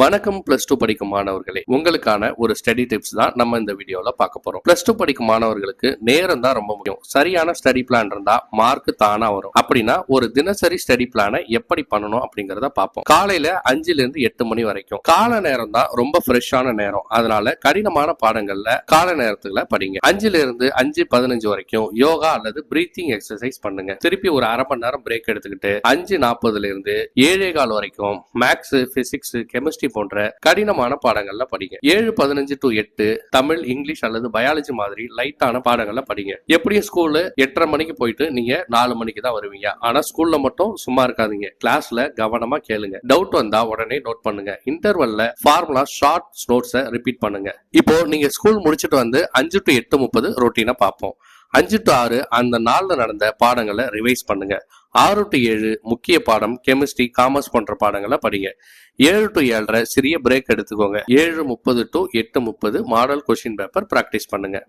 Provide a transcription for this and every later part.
வணக்கம் plus two படிக்கும் மாணவர்களே. உங்களுக்கான ஒரு ஸ்டடி டிப்ஸ் தான் நம்ம இந்த வீடியோல பார்க்க போறோம். பிளஸ் டூ படிக்கும் மாணவர்களுக்கு நேரம் தான் ரொம்ப முக்கியம். சரியான ஸ்டடி பிளான் இருந்தா மார்க் தானா வரும். அப்படின்னா ஒரு தினசரி ஸ்டடி பிளானை எப்படி பண்ணணும் அப்படிங்கறத பார்ப்போம். காலையில அஞ்சுல இருந்து எட்டு மணி வரைக்கும். கால நேரம் தான் ரொம்ப ஃப்ரெஷ்ஷான நேரம். அதனால கடினமான பாடங்கள்ல கால நேரத்துல படிங்க. அஞ்சுல இருந்து அஞ்சு பதினஞ்சு வரைக்கும் யோகா அல்லது பிரீத்திங் எக்ஸசைஸ் பண்ணுங்க. திருப்பி ஒரு அரை மணி நேரம் பிரேக் எடுத்துக்கிட்டு அஞ்சு நாற்பதுல இருந்து ஏழே கால் வரைக்கும் மேக்ஸ் பிசிக்ஸ் கெமிஸ்ட்ரி போன்ற கடினமான பாடங்கள்ல படிங்க. ஏழு பதினஞ்சு டு எட்டு தமிழ் இங்கிலீஷ் அல்லது பயாலஜி மாதிரி லைட்டான பாடங்கள்ல படிங்க. எப்படியும் ஸ்கூலு எட்டரை மணிக்கு போயிட்டு நீங்க நாலு மணிக்கு தான் வருவீங்க. ஆனா ஸ்கூல்ல மட்டும் சும்மா இருக்காதீங்க. கிளாஸ்ல கவனமா கேளுங்க. டவுட் வந்தா உடனே நோட் பண்ணுங்க. இன்டர்வல்ல ஃபார்முலா ஷார்ட் நோட்ஸை ரிப்பீட் பண்ணுங்க. இப்போ நீங்க ஸ்கூல் முடிச்சிட்டு வந்து அஞ்சு டு எட்டு முப்பது ரொட்டீனா பார்ப்போம். அஞ்சு டு ஆறு அந்த நாளில் நடந்த பாடங்களை ரிவைஸ் பண்ணுங்க. ஆறு டு ஏழு முக்கிய பாடம் கெமிஸ்ட்ரி காமர்ஸ் போன்ற பாடங்களை படிங்க. ஏழு டு ஏழரை சிறிய பிரேக் எடுத்துக்கோங்க. ஏழு முப்பது டு எட்டு முப்பது மாடல் கொஷின் பேப்பர் ப்ராக்டிஸ் பண்ணுங்க.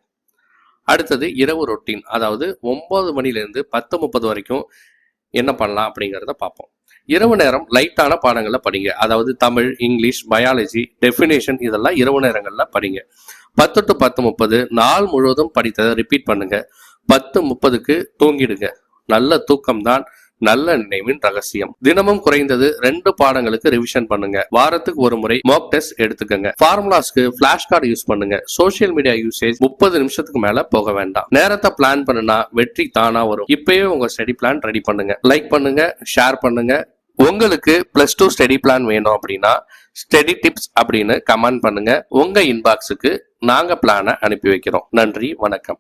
அடுத்தது இரவு ரொட்டீன் அதாவது ஒன்பது மணிலேருந்து பத்து முப்பது வரைக்கும் என்ன பண்ணலாம் அப்படிங்கிறத பார்ப்போம். இரவு நேரம் லைட்டான பாடங்களை படிங்க. அதாவது தமிழ் இங்கிலீஷ் பயாலஜி டெஃபினேஷன் இதெல்லாம் இரவு நேரங்களில் படிங்க. பத்து டு பத்து முப்பது நாள் முழுவதும் படித்ததை ரிப்பீட் பண்ணுங்க. பத்து முப்பதுக்கு தூங்கிடுங்க. நல்ல தூக்கம் தான் நல்ல நினைவின் ரகசியம். தினமும் குறைந்தது ரெண்டு பாடங்களுக்கு ரிவிஷன் பண்ணுங்க. வாரத்துக்கு ஒரு முறை மாக் டெஸ்ட் எடுத்துக்கங்க. ஃபார்முலாஸ்க்கு பிளாஷ் கார்டு யூஸ் பண்ணுங்க. சோஷியல் மீடியா யூசேஜ் முப்பது நிமிஷத்துக்கு மேல போக வேண்டாம். நேரத்தை பிளான் பண்ணுனா வெற்றி தானா வரும். இப்பயே உங்க ஸ்டடி பிளான் ரெடி பண்ணுங்க. லைக் பண்ணுங்க ஷேர் பண்ணுங்க. உங்களுக்கு பிளஸ் டூ ஸ்டடி பிளான் வேணும் அப்படின்னா ஸ்டடி டிப்ஸ் அப்படின்னு கமெண்ட் பண்ணுங்க. உங்க இன்பாக்ஸுக்கு நாங்க பிளானை அனுப்பி வைக்கிறோம். நன்றி வணக்கம்.